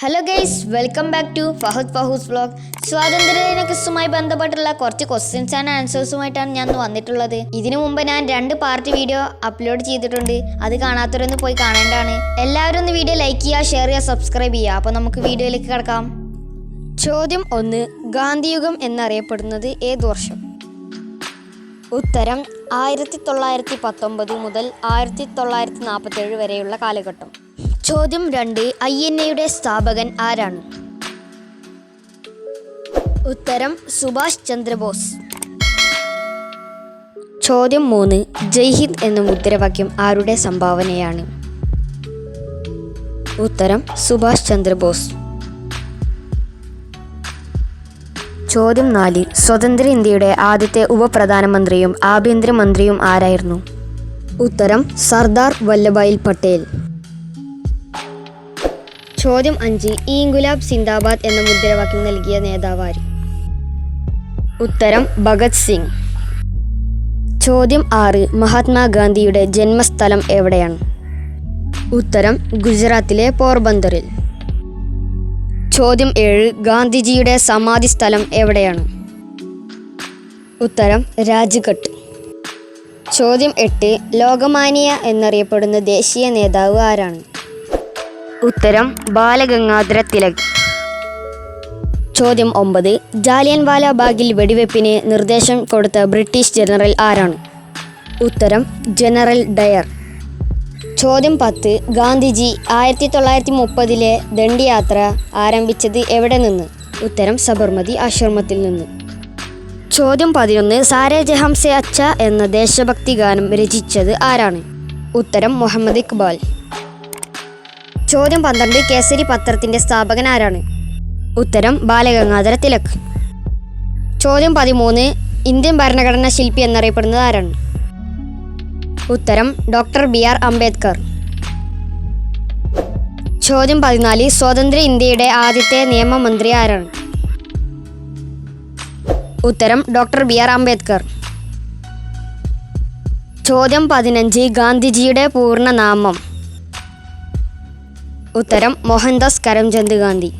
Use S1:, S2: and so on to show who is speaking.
S1: Hello guys welcome back to Fahad Fahus vlog സ്വാതന്ത്ര്യദിന ക്വിസുമായി ബന്ധപ്പെട്ടുള്ള കുറച്ച് ക്വസ്റ്റ്യൻസ് ആൻഡ് ആൻസേഴ്സുമായിട്ടാണ് ഞാൻ വന്നിട്ടുള്ളത്. ഇതിനു മുമ്പ് ഞാൻ രണ്ട് പാർട്ട് വീഡിയോ അപ്ലോഡ് ചെയ്തിട്ടുണ്ട്. അത് കാണാത്തവരൊന്ന് പോയി കാണേണ്ടതാണ്. എല്ലാവരും ഒന്ന് വീഡിയോ ലൈക്ക് ചെയ്യുക ഷെയർ ചെയ്യുക സബ്സ്ക്രൈബ് ചെയ്യുക. അപ്പോൾ നമുക്ക് വീഡിയോയിലേക്ക് കിടക്കാം. ചോദ്യം ഒന്ന് ഗാന്ധിയുഗം എന്നറിയപ്പെടുന്നത് ഏത് വർഷം? ഉത്തരം ആയിരത്തി തൊള്ളായിരത്തി പത്തൊമ്പത് മുതൽ ആയിരത്തി തൊള്ളായിരത്തി നാൽപ്പത്തേഴ് വരെയുള്ള കാലഘട്ടം. ചോദ്യം രണ്ട്. ഐ എൻ എയുടെ സ്ഥാപകൻ ആരാണ്? ഉത്തരം സുഭാഷ് ചന്ദ്രബോസ്. ചോദ്യം മൂന്ന്. ജയ്ഹിന്ദ് എന്ന മുദ്രാവാക്യം ആരുടെ സംഭാവനയാണ്? ഉത്തരം സുഭാഷ് ചന്ദ്രബോസ്. ചോദ്യം നാല്. സ്വതന്ത്ര ഇന്ത്യയുടെ ആദ്യത്തെ ഉപപ്രധാനമന്ത്രിയും ആഭ്യന്തരമന്ത്രിയും ആരായിരുന്നു? ഉത്തരം സർദാർ വല്ലഭായ് പട്ടേൽ. ചോദ്യം അഞ്ച്. ഈങ്കുലാബ് സിന്ദാബാദ് എന്ന മുദ്രാവാക്യം നൽകിയ നേതാവാര്? ഉത്തരം ഭഗത് സിംഗ്. ചോദ്യം ആറ്. മഹാത്മാഗാന്ധിയുടെ ജന്മസ്ഥലം എവിടെയാണ്? ഉത്തരം ഗുജറാത്തിലെ പോർബന്തറിൽ ചോദ്യം ഏഴ്. ഗാന്ധിജിയുടെ സമാധി സ്ഥലം എവിടെയാണ്? ഉത്തരം രാജ്ഘട്ട്. ചോദ്യം എട്ട്. ലോകമാനിയ എന്നറിയപ്പെടുന്ന ദേശീയ നേതാവ് ആരാണ്? ഉത്തരം ബാലഗംഗാധര തിലക്. ചോദ്യം ഒമ്പത്. ജാലിയൻ വാലാബാഗിൽ വെടിവെപ്പിന് നിർദ്ദേശം കൊടുത്ത ബ്രിട്ടീഷ് ജനറൽ ആരാണ്? ഉത്തരം ജനറൽ ഡയർ. ചോദ്യം പത്ത്. ഗാന്ധിജി ആയിരത്തി തൊള്ളായിരത്തി മുപ്പതിലെ ദണ്ഡിയാത്ര ആരംഭിച്ചത് എവിടെ നിന്ന്? ഉത്തരം സബർമതി ആശ്രമത്തിൽ നിന്ന്. ചോദ്യം പതിനൊന്ന്. സാരേ ജഹംസെ അച്ച എന്ന ദേശഭക്തി ഗാനം രചിച്ചത് ആരാണ്? ഉത്തരം മുഹമ്മദ് ഇക്ബാൽ. ചോദ്യം പന്ത്രണ്ട് കേസരി പത്രത്തിന്റെ സ്ഥാപകൻ ആരാണ്? ഉത്തരം ബാലഗംഗാധര തിലക്. ചോദ്യം പതിമൂന്ന് ഇന്ത്യൻ ഭരണഘടനാ ശില്പി എന്നറിയപ്പെടുന്നത് ആരാണ്? ഉത്തരം ഡോക്ടർ ബി ആർ അംബേദ്കർ. ചോദ്യം പതിനാല് സ്വതന്ത്ര ഇന്ത്യയുടെ ആദ്യത്തെ നിയമമന്ത്രി ആരാണ്? ഉത്തരം ഡോക്ടർ ബി ആർ അംബേദ്കർ. ചോദ്യം പതിനഞ്ച് ഗാന്ധിജിയുടെ പൂർണ നാമം ഉത്തരം മോഹൻദാസ് കരംചന്ദ് ഗാന്ധി.